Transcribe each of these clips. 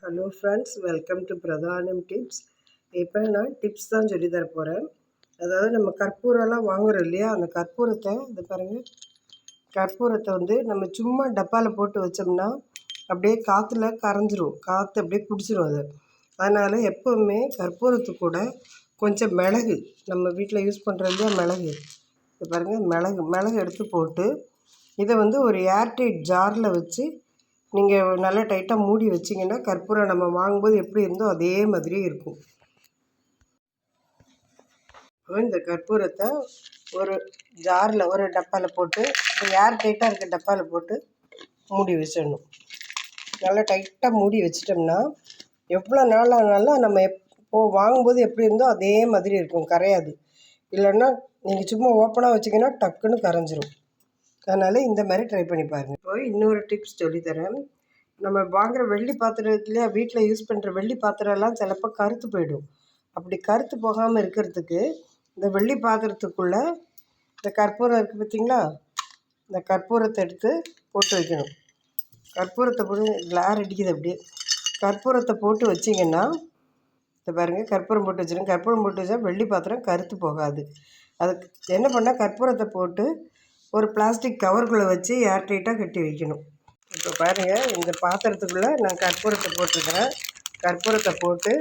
Hello friends welcome to Pradhanam tips இப்போ நான் tips தான் சொல்லி தர போகிறேன் அதாவது நம்ம கற்பூரம்லாம் வாங்குறோம் இல்லையா? அந்த கற்பூரத்தை இது பாருங்கள் கற்பூரத்தை வந்து நம்ம சும்மா டப்பாவில் போட்டு வச்சோம்னா அப்படியே காற்றுல கரைஞ்சிரும். காற்று அப்படியே பிடிச்சிரும் அது. அதனால் எப்போவுமே கற்பூரத்து கூட கொஞ்சம் மிளகு நம்ம வீட்டில் யூஸ் பண்ணுறது இல்லையா மிளகு. இது பாருங்கள் மிளகு மிளகு எடுத்து போட்டு இதை வந்து ஒரு ஏர்டைட் ஜாரில் வச்சு நீங்கள் நல்லா டைட்டாக மூடி வச்சிங்கன்னா கற்பூரம் நம்ம வாங்கும்போது எப்படி இருந்தோ அதே மாதிரி இருக்கும். இந்த கற்பூரத்தை ஒரு ஜாரில் ஒரு டப்பாவில் போட்டு ஏர் டைட்டாக இருக்க டப்பாவில் போட்டு மூடி வச்சிடணும். நல்லா டைட்டாக மூடி வச்சிட்டோம்னா எவ்வளோ நாள் ஆனாலும் நம்ம எப் வாங்கும்போது எப்படி இருந்தோ அதே மாதிரி இருக்கும். கரையாது. இல்லைன்னா நீங்கள் சும்மா ஓப்பனாக வச்சிங்கன்னா டக்குன்னு கரைஞ்சிரும். அதனால் இந்த மாதிரி ட்ரை பண்ணி பாருங்கள் இப்போ இன்னொரு டிப்ஸ் சொல்லித்தரேன் நம்ம வாங்குகிற வெள்ளி பாத்திரத்துலேயே வீட்டில் யூஸ் பண்ணுற வெள்ளி பாத்திரம்லாம் சிலப்போ கருத்து போயிடும். அப்படி கருத்து போகாமல் இருக்கிறதுக்கு இந்த வெள்ளி பாத்திரத்துக்குள்ளே இந்த கற்பூரம் இருக்குது பார்த்தீங்களா இந்த கற்பூரத்தை எடுத்து போட்டு வைக்கணும். கற்பூரத்தை போட்டு கிளார் அடிக்குது அப்படியே. கற்பூரத்தை போட்டு வச்சிங்கன்னா இதை பாருங்கள் கற்பூரம் போட்டு வச்சுருங்க கற்பூரம் போட்டு வச்சா வெள்ளி பாத்திரம் கருத்து போகாது. அதுக்கு என்ன பண்ணால் கற்பூரத்தை போட்டு ஒரு பிளாஸ்டிக் கவருக்குள்ளே வச்சு ஏர்டைட்டாக கட்டி வைக்கணும். இப்போ பாருங்கள் இந்த பாத்திரத்துக்குள்ளே நான் கற்பூரத்தை போட்டிருக்கிறேன். கற்பூரத்தை போட்டு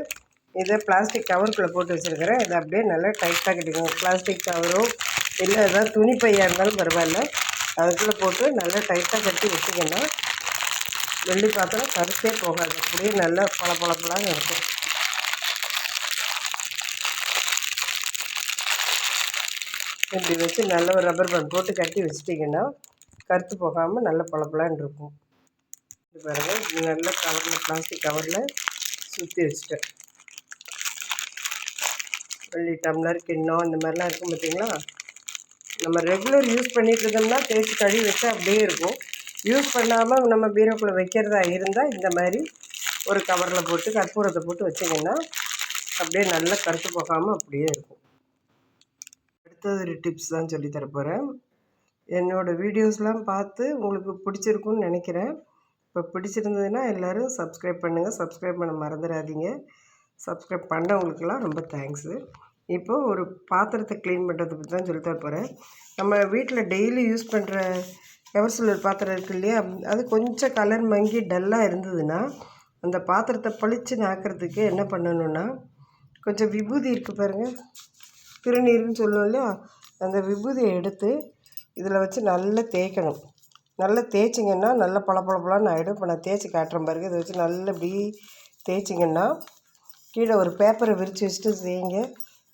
இதை பிளாஸ்டிக் கவருக்குள்ளே போட்டு வச்சுருக்கிறேன். இதை அப்படியே நல்லா டைட்டாக கட்டிக்கணும் பிளாஸ்டிக் கவரோ இல்லை ஏதாவது துணி பையாக இருந்தாலும் பரவாயில்ல. அதுக்குள்ளே போட்டு நல்லா டைட்டாக கட்டி வச்சுக்கணும் வெள்ளி பாத்திரம் கருத்தே போகாது. அப்படியே நல்லா பள இருக்கும். இப்படி வச்சு நல்ல ஒரு ரப்பர் பேண்ட் போட்டு கட்டி வச்சிட்டிங்கன்னா கருத்து போகாமல் நல்ல பளபளன்னு இருக்கும். இது பாருங்கள் நல்ல கவரில் பிளாஸ்டிக் கவரில் சுற்றி வச்சுட்டேன். வெள்ளி டம்ளர் கிண்ணம் இந்த மாதிரிலாம் இருக்கும் பார்த்தீங்களா நம்ம ரெகுலர் யூஸ் பண்ணிகிட்டு இருந்தோம்னா தேய்ச்சி கழுவி வச்சா அப்படியே இருக்கும். யூஸ் பண்ணாமல் நம்ம பீரோக்குள்ளே வைக்கிறதா இருந்தால் இந்த மாதிரி ஒரு கவரில் போட்டு கற்பூரத்தை போட்டு வச்சிங்கன்னா அப்படியே நல்லா கருத்து போகாமல் அப்படியே இருக்கும். அடுத்த ஒரு டிப்ஸ் தான் சொல்லி தரப்போகிறேன் என்னோடய வீடியோஸ்லாம் பார்த்து உங்களுக்கு பிடிச்சிருக்குன்னு நினைக்கிறேன். இப்போ பிடிச்சிருந்ததுன்னா எல்லோரும் சப்ஸ்கிரைப் பண்ணுங்கள் சப்ஸ்கிரைப் பண்ண மறந்துடாதீங்க. சப்ஸ்கிரைப் பண்ணவங்களுக்கெல்லாம் ரொம்ப தேங்க்ஸு இப்போது ஒரு பாத்திரத்தை க்ளீன் பண்ணுறது பற்றி தான் சொல்லி போகிறேன் நம்ம வீட்டில் டெய்லி யூஸ் பண்ணுற எவர் சில்வர் பாத்திரம் இருக்கு இல்லையா? அது கொஞ்சம் கலர் மங்கி டல்லாக இருந்ததுன்னா அந்த பாத்திரத்தை பளிச்சுன்னு ஆக்கிறதுக்கு என்ன பண்ணணுன்னா கொஞ்சம் விபூதி இருக்குது பாருங்கள் திருநீர்னு சொல்லுவோம் இல்லையா? அந்த விபூதியை எடுத்து இதில் வச்சு நல்லா தேய்க்கணும். நல்லா தேய்ச்சிங்கன்னா நல்லா பளபளபளன்னு ஆகிடும் இப்போ நான் தேய்ச்சி காட்டுறேன் பாருங்க. இதை வச்சு நல்லா இப்படி தேய்ச்சிங்கன்னா கீழே ஒரு பேப்பரை விரித்து வச்சுட்டு செய்யுங்க.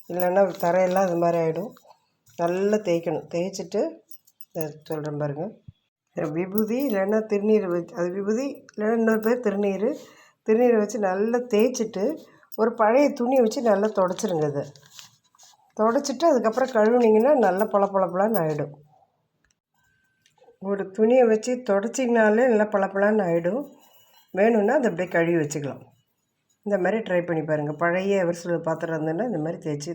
இல்லைன்னா தரையெல்லாம் அது மாதிரி ஆகிடும் நல்லா தேய்க்கணும். தேய்ச்சிட்டு சொல்கிறேன் பாருங்கள் விபூதி இல்லைன்னா திருநீர் வச்சு அது விபூதி இல்லைன்னா இன்னொரு பேர் திருநீர். திருநீரை வச்சு நல்லா தேய்ச்சிட்டு ஒரு பழைய துணியை வச்சு நல்லா தொடச்சிருங்க அதை தொடச்சிட்டு அதுக்கப்புறம் கழுவுனீங்கன்னா நல்லா பள பளபளன்னு ஆகிடும் ஒரு துணியை வச்சு தொடச்சிங்கனாலே நல்லா பளபளன்னு ஆகிடும் வேணும்னா அதை அப்படியே கழுவி வச்சுக்கலாம். இந்த மாதிரி ட்ரை பண்ணி பாருங்கள் பழைய சில பாத்திரம் இருந்ததுன்னா இந்த மாதிரி தேய்ச்சி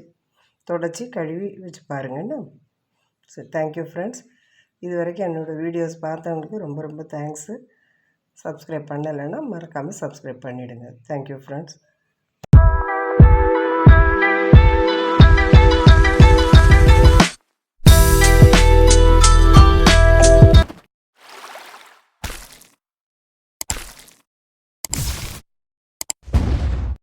தொடச்சி கழுவி வச்சு பாருங்கன்னு. சரி தேங்க்யூ ஃப்ரெண்ட்ஸ் இது வரைக்கும் என்னோடய வீடியோஸ் பார்த்தவங்களுக்கு ரொம்ப ரொம்ப தேங்க்ஸு சப்ஸ்கிரைப் பண்ணலைன்னா மறக்காமல் சப்ஸ்கிரைப் பண்ணிவிடுங்க தேங்க்யூ ஃப்ரெண்ட்ஸ்